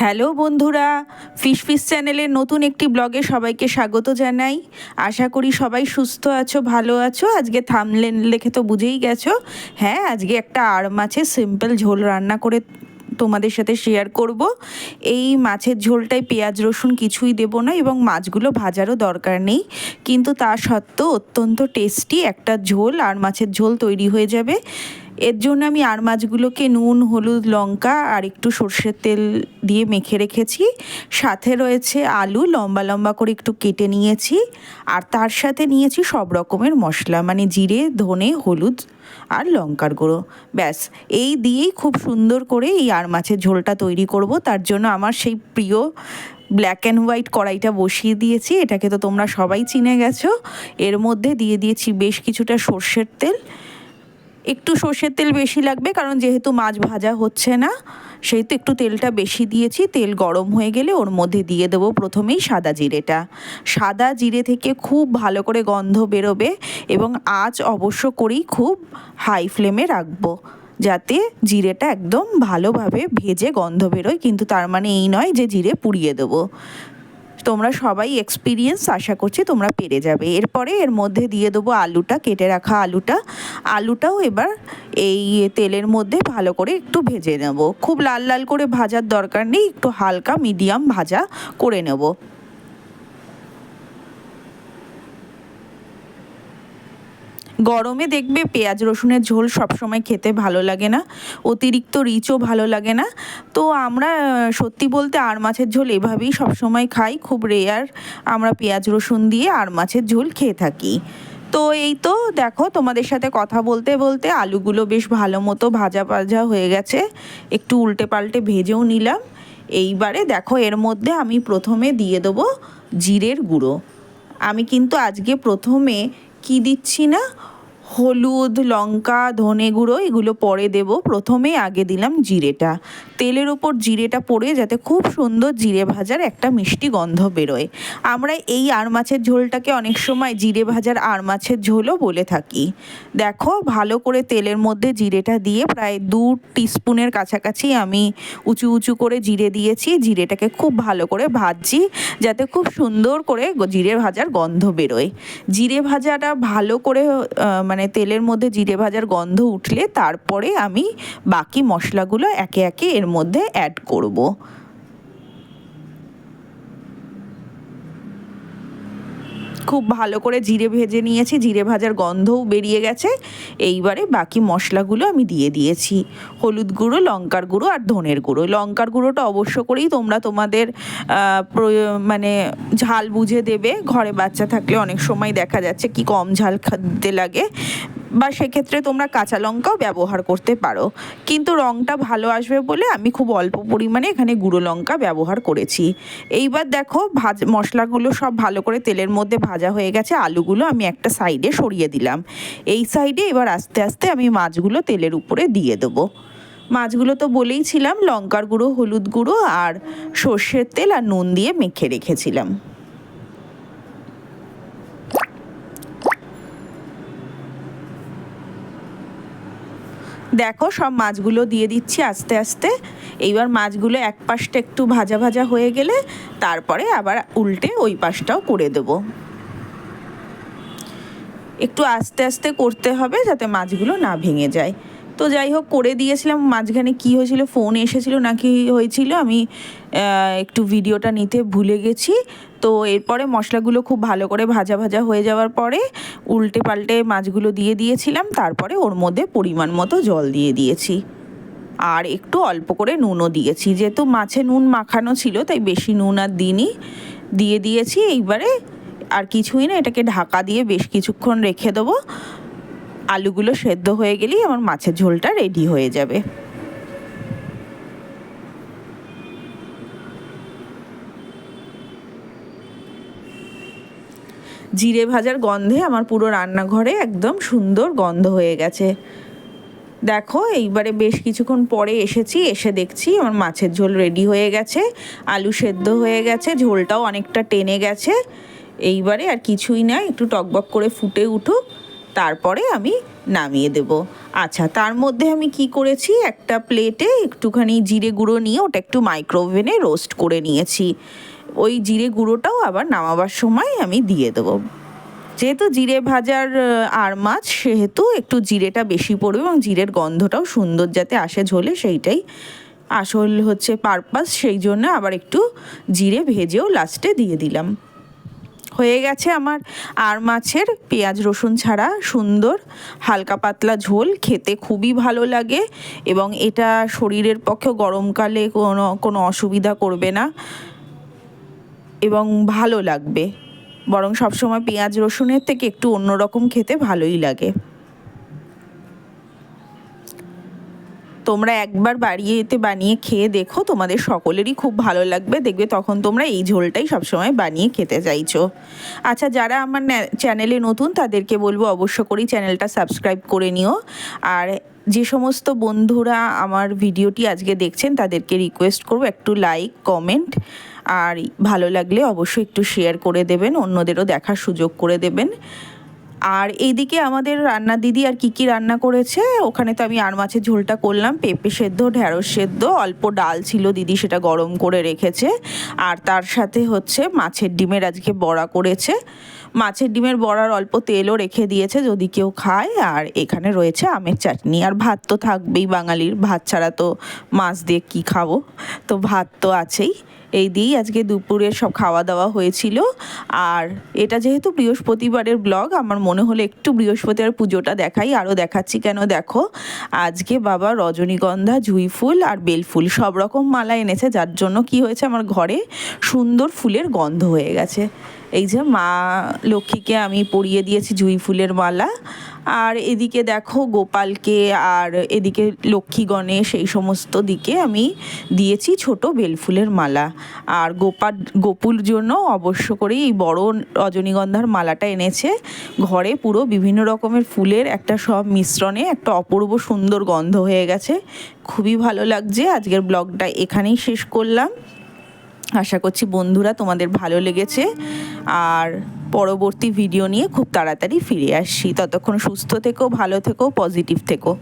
Hello বন্ধুরা fish fish চ্যানেলের নতুন একটি ব্লগে সবাইকে স্বাগত জানাই। আশা করি সবাই সুস্থ আছো, ভালো আছো। আজকে থামলেন লেখে তো বুঝেই গেছো। হ্যাঁ আজকে একটা আর মাছের সিম্পল ঝোল রান্না করে তোমাদের সাথে শেয়ার করব। এই মাছের ঝোলটায় পেঁয়াজ, রসুন কিছুই দেব না এবং মাছগুলো ভাজারও দরকার নেই। কিন্তু তা সত্ত্বেও অত্যন্ত টেস্টি একটা ঝোল, আর মাছের ঝোল তৈরি হয়ে যাবে। এর জন্য আমি আর মাছগুলোকে নুন, হলুদ, লঙ্কা আর একটু সর্ষের তেল দিয়ে মেখে রেখেছি। সাথে রয়েছে আলু, লম্বা লম্বা করে একটু কেটে নিয়েছি। আর তার সাথে নিয়েছি সব রকমের মশলা মানে জিরে, ধনে, হলুদ আর লঙ্কার গুঁড়ো। ব্যাস, এই দিয়েই খুব সুন্দর করে এই আর মাছের ঝোলটা তৈরি করব। তার জন্য আমার সেই প্রিয় ব্ল্যাক অ্যান্ড হোয়াইট কড়াইটা বসিয়ে দিয়েছি। এটাকে তো তোমরা সবাই চিনে গেছো। এর মধ্যে দিয়ে দিয়েছি বেশ কিছুটা সর্ষের তেল। একটু সর্ষের তেল বেশি লাগবে, কারণ যেহেতু মাছ ভাজা হচ্ছে না, সেহেতু একটু তেলটা বেশি দিয়েছি। তেল গরম হয়ে গেলে ওর মধ্যে দিয়ে দেবো প্রথমেই সাদা জিরেটা। সাদা জিরে থেকে খুব ভালো করে গন্ধ বেরোবে এবং আঁচ অবশ্য করেই খুব হাই ফ্লেমে রাখব, যাতে জিরেটা একদম ভালোভাবে ভেজে গন্ধ বেরোয়। কিন্তু তার মানে এই নয় যে জিরে পুড়িয়ে দেবো। তোমরা সবাই এক্সপিরিয়েন্স আশা করছি তোমরা পেরে যাবে। এরপরে এর মধ্যে দিয়ে দেবো আলুটা, কেটে রাখা আলুটা। আলুটাও এবার এই তেলের মধ্যে ভালো করে একটু ভেজে নেব। খুব লাল লাল করে ভাজার দরকার নেই, একটু হালকা মিডিয়াম ভাজা করে নেব। গরমে দেখবে পেঁয়াজ রসুনের ঝোল সবসময় খেতে ভালো লাগে না। অতিরিক্ত রিচও ভালো লাগে না। তো আমরা সত্যি বলতে আর মাছের ঝোল এভাবেই সবসময় খাই। খুব রেয়ার আমরা পেঁয়াজ রসুন দিয়ে আর মাছের ঝোল খেয়ে থাকি। তো এই তো দেখো তোমাদের সাথে কথা বলতে বলতে আলুগুলো বেশ ভালো মতো ভাজা ভাজা হয়ে গেছে। একটু উল্টে পাল্টে ভেজেও নিলাম। এইবারে দেখো এর মধ্যে আমি প্রথমে দিয়ে দেবো জিরের গুঁড়ো। আমি কিন্তু আজকে প্রথমে কি দিচ্ছি না? হলুদ লঙ্কা ধনে গুঁড়ো এগুলো পরে দেব। প্রথমে আগে দিলাম জিরেটা। তেলের ওপর জিরেটা পড়ে যাতে খুব সুন্দর জিরে ভাজার একটা মিষ্টি গন্ধ বেরোয়। আমরা এই আর মাছের ঝোলটাকে অনেক সময় জিরে ভাজার আর মাছের ঝোলও বলে থাকি। দেখো, ভালো করে তেলের মধ্যে জিরেটা দিয়ে প্রায় দু টিস্পুনের কাছাকাছি আমি উঁচু উঁচু করে জিরে দিয়েছি। জিরেটাকে খুব ভালো করে ভাজছি যাতে খুব সুন্দর করে জিরে ভাজার গন্ধ বেরোয়। জিরে ভাজাটা ভালো করে মানে তেলের মধ্যে জিরে ভাজার গন্ধ উঠলে তারপরে আমি বাকি মশলাগুলো একে একে এর মধ্যে অ্যাড করব। খুব ভালো করে জিরে ভেজে নিয়েছি, জিরে ভাজার গন্ধও বেরিয়ে গেছে। এইবারে বাকি মশলাগুলো আমি দিয়ে দিয়েছি। হলুদ গুঁড়ো, লঙ্কার গুঁড়ো আর ধনের গুঁড়ো। লঙ্কার গুঁড়োটা অবশ্য করেই তোমরা তোমাদের মানে ঝাল বুঝে দেবে। ঘরে বাচ্চা থাকলে অনেক সময় দেখা যাচ্ছে কি কম ঝাল খেতে লাগে। বা সেক্ষেত্রে তোমরা কাঁচা লঙ্কাও ব্যবহার করতে পারো। কিন্তু রঙটা ভালো আসবে বলে আমি খুব অল্প পরিমাণে এখানে গুঁড়ো লঙ্কা ব্যবহার করেছি। এইবার দেখো ভাজ, মশলাগুলো সব ভালো করে তেলের মধ্যে ভাজা হয়ে গেছে, আলুগুলো আমি একটা সাইডে সরিয়ে দিলাম। এই সাইডে এবার আস্তে আস্তে আমি মাছগুলো তেলের উপরে দিয়ে দেবো। মাছগুলো তো বলেই ছিলাম লঙ্কার গুঁড়ো, হলুদ গুঁড়ো আর সর্ষের তেল আর নুন দিয়ে মেখে রেখেছিলাম। দেখো, সব মাছগুলো দিয়ে দিচ্ছি আস্তে আস্তে। এইবার মাছগুলো এক পাশটা একটু ভাজা ভাজা হয়ে গেলে তারপরে আবার উল্টে ওই পাশটাও করে দেব। একটু আস্তে আস্তে করতে হবে যাতে মাছগুলো না ভেঙে যায়। তো যাই হোক, করে দিয়েছিলাম। মাঝখানে কি হয়েছিল ফোন এসেছিল নাকি হয়েছিল, আমি একটু ভিডিওটা নিতে ভুলে গেছি। তো এরপরে মশলাগুলো খুব ভালো করে ভাজা ভাজা হয়ে যাওয়ার পরে উল্টে পাল্টে মাছগুলো দিয়ে দিয়েছিলাম। তারপরে ওর মধ্যে পরিমাণ মতো জল দিয়ে দিয়েছি। আর একটু অল্প করে নুনও দিয়েছি। যেহেতু মাছে নুন মাখানো ছিল, তাই বেশি নুন আর দিনই দিয়ে দিয়েছি, এইবারে আর কিছুই না, এটাকে ঢাকা দিয়ে বেশ কিছুক্ষণ রেখে দেবো। আলুগুলো সেদ্ধ হয়ে গেলেই আমার মাছের ঝোলটা রেডি হয়ে যাবে। জিরে ভাজার গন্ধে আমার পুরো রান্নাঘরে একদম সুন্দর গন্ধ হয়ে গেছে। দেখো, এইবারে বেশ কিছুক্ষণ পরে এসেছি, এসে দেখছি আমার মাছের ঝোল রেডি হয়ে গেছে, আলু সেদ্ধ হয়ে গেছে, ঝোলটাও অনেকটা টেনে গেছে। এইবারে আর কিছুই না, একটু টকবক করে ফুটে উঠুক তারপরে আমি নামিয়ে দেব। আচ্ছা তার মধ্যে আমি কি করেছি? একটা প্লেটে একটুখানি জিরে গুঁড়ো নিয়ে ওটা একটু মাইক্রোওভেনে রোস্ট করে নিয়েছি। ওই জিরে গুঁড়োটাও আবার নামাবার সময় আমি দিয়ে দেবো। যেহেতু জিরে ভাজার আর মাছ, সেহেতু একটু জিরেটা বেশি পড়বে এবং জিরের গন্ধটাও সুন্দর যাতে আসে ঝোলে, সেইটাই আসল হচ্ছে পারপাস সেই জন্য আবার একটু জিরে ভেজেও লাস্টে দিয়ে দিলাম। হয়ে গেছে আমার আর মাছের পেঁয়াজ রসুন ছাড়া, সুন্দর, হালকা পাতলা ঝোল, খেতে খুবই ভালো লাগে এবং এটা শরীরের পক্ষে গরমকালে কোনো কোনো অসুবিধা করবে না এবং ভালো লাগবে। বরং সবসময় পেঁয়াজ রসুনের থেকে একটু অন্যরকম খেতে ভালোই লাগে। তোমরা একবার বাড়িয়ে এতে বানিয়ে খেয়ে দেখো, তোমাদের সকলেরই খুব ভালো লাগবে। দেখবে তখন তোমরা এই ঝোলটাই সবসময় বানিয়ে খেতে চাইছো। আচ্ছা যারা আমার চ্যানেলে নতুন, তাদেরকে বলব অবশ্য করেই চ্যানেলটা সাবস্ক্রাইব করে নিও। আর যে সমস্ত বন্ধুরা আমার ভিডিওটি আজকে দেখছেন, তাদেরকে রিকোয়েস্ট করব একটু লাইক কমেন্ট আর ভালো লাগলে অবশ্যই একটু শেয়ার করে দেবেন, অন্যদেরও দেখার সুযোগ করে দেবেন। আর এইদিকে আমাদের রান্না দিদি আর কি কি রান্না করেছে, ওখানে তো আমি আর মাছের ঝোলটা করলাম, পেঁপে সেদ্ধ ঢ্যাঁড়স সেদ্ধ, অল্প ডাল ছিল দিদি সেটা গরম করে রেখেছে, আর তার সাথে হচ্ছে মাছের ডিমের আজকে বড়া করেছে, মাছের ডিমের বড়ার অল্প তেলও রেখে দিয়েছে যদি কেউ খায়, আর এখানে রয়েছে আমের চাটনি, আর ভাত তো থাকবেই, বাঙালির ভাত ছাড়া তো মাছ দিয়ে কী খাব, তো ভাত তো আছেই। এই দিয়েই আজকে দুপুরে সব খাওয়া দাওয়া হয়েছিল। আর এটা যেহেতু বৃহস্পতিবারের ব্লগ, আমার মনে হলো একটু বৃহস্পতিবার পুজোটা দেখাই, আরও দেখাচ্ছি কেন দেখো। আজকে বাবা রজনীগন্ধা, জুঁই ফুল আর বেল ফুল, সব রকম মালা এনেছে, যার জন্য কি হয়েছে আমার ঘরে সুন্দর ফুলের গন্ধ হয়ে গেছে। এই যে মা লক্ষ্মীকে আমি পরিয়ে দিয়েছি জুঁই ফুলের মালা আর এদিকে দেখো গোপালকে আর এদিকে লক্ষ্মী গণেশ, এই সমস্ত দিকে আমি দিয়েছি ছোট বেলফুলের মালা। আর গোপাল, গোপুর জন্য অবশ্য করে এই বড় রজনীগন্ধার মালাটা এনেছে। ঘরে পুরো বিভিন্ন রকমের ফুলের একটা সব মিশ্রণে একটা অপূর্ব সুন্দর গন্ধ হয়ে গেছে। খুবই ভালো লাগছে। আজকের ব্লগটা এখানেই শেষ করলাম। আশা করছি বন্ধুরা তোমাদের ভালো লেগেছে। আর পরবর্তী ভিডিও নিয়ে খুব তাড়াতাড়ি ফিরে আসছি। ততক্ষণ সুস্থ থেকো ভালো থেকো পজিটিভ থেকো।